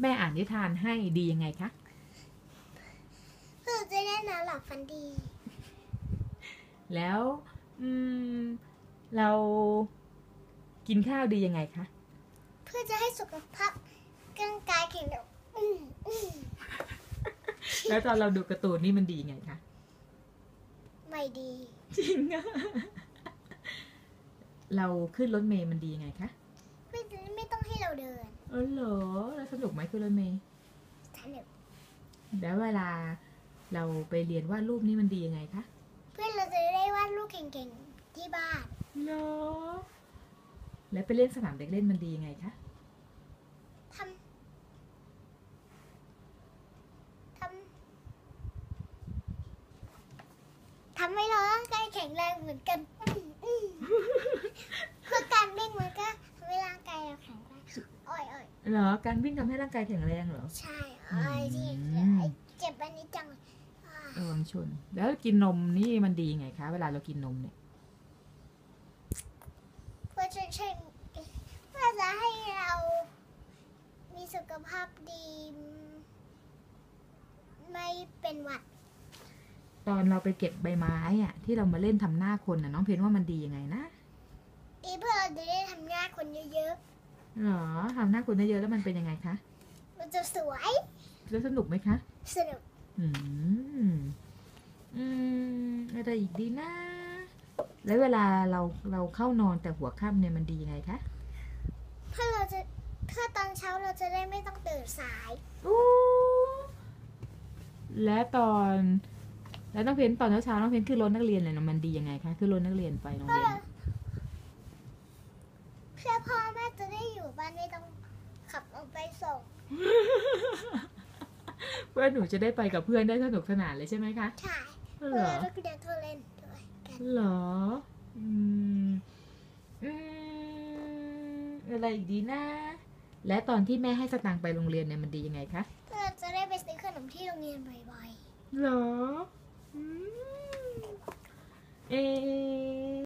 แม่อ่านนิทานให้ดียังไงคะเพื่อจะได้นอนหลับฝันดี แล้วอืมเรากินข้าวดียังไงคะ เพื่อจะให้สุขภาพร่างกายแข็งแรงอืมอืมแล้วตอนเราดูการ์ตูนนี่มันดียังไงคะ ไม่ดี จริงอะเราขึ้นรถเมย์มันดียังไงคะ ไม่ไม่ต้องให้เราเดิน เออเหรอแล้วสนุกไหมขึ้นรถเมย์สนุกแล้วเวลาเราไปเรียนวาดรูปนี่มันดียังไงคะเพื่อนเราจะได้วาดรูปเก่งๆที่บ้านเหรอแล้วไปเล่นสนามเด็กเล่นมันดียังไงคะทำทำทำให้เราร่างกายแข็งแรงเหมือนกันอืมอืมเพื่อการวิ่งมันก็ทำให้ร่างกายเราแข็งแรงอ้อยอ้อย เหรอ การวิ่งทำให้ร่างกายแข็งแรงเหรอ ใช่อ้อยที่อืมเจ็บอันนี้จังอ่าระวังชน แล้วกินนมนี่มันดียังไงคะ เวลาเรากินนมเนี่ยเพื่อจะใช่เพื่อจะให้เรา มีสุขภาพดี ไม่เป็นหวัด ตอนเราไปเก็บใบไม้อะที่เรามาเล่นทำหน้าคนน่ะน้องเพนว่ามันดียังไงนะดีเพื่อเราจะได้ทำงานคนเยอะเหรอทำหน้าคนได้เยอะแล้วมันเป็นยังไงคะๆมันจะสวย แล้วสนุกไหมคะ สนุก อืม อืม อะไรอีกดีนะ แล้วเวลาเราเราเข้านอนแต่หัวค่ำเนี่ยมันดียังไงคะเพื่อเราจะเพื่อตอนเช้าเราจะได้ไม่ต้องตื่นสายอู้และตอน แล้วน้องเพนตอนเช้าๆน้องเพนขึ้นรถนักเรียนเลยนะมันดียังไงคะขึ้นรถนักเรียนไปโรงเพื่อเรียน เพื่อพ่อแม่จะได้อยู่บ้านไม่ต้องขับออกไปส่ง เพื่อนหนูจะได้ไปกับเพื่อนได้สนุกสนานเลยใช่ไหมคะ ใช่เหรเพื่ออเราก็เดินก็เล่นด้วยกัน เหรออืมอืมอะไรอีกดีนะ และตอนที่แม่ให้สตางค์ไปโรงเรียนเนี่ยมันดียังไงคะเพื่อเราจะได้ไปซื้อขนมที่โรงเรียนบ่อยเหรออืมเอะ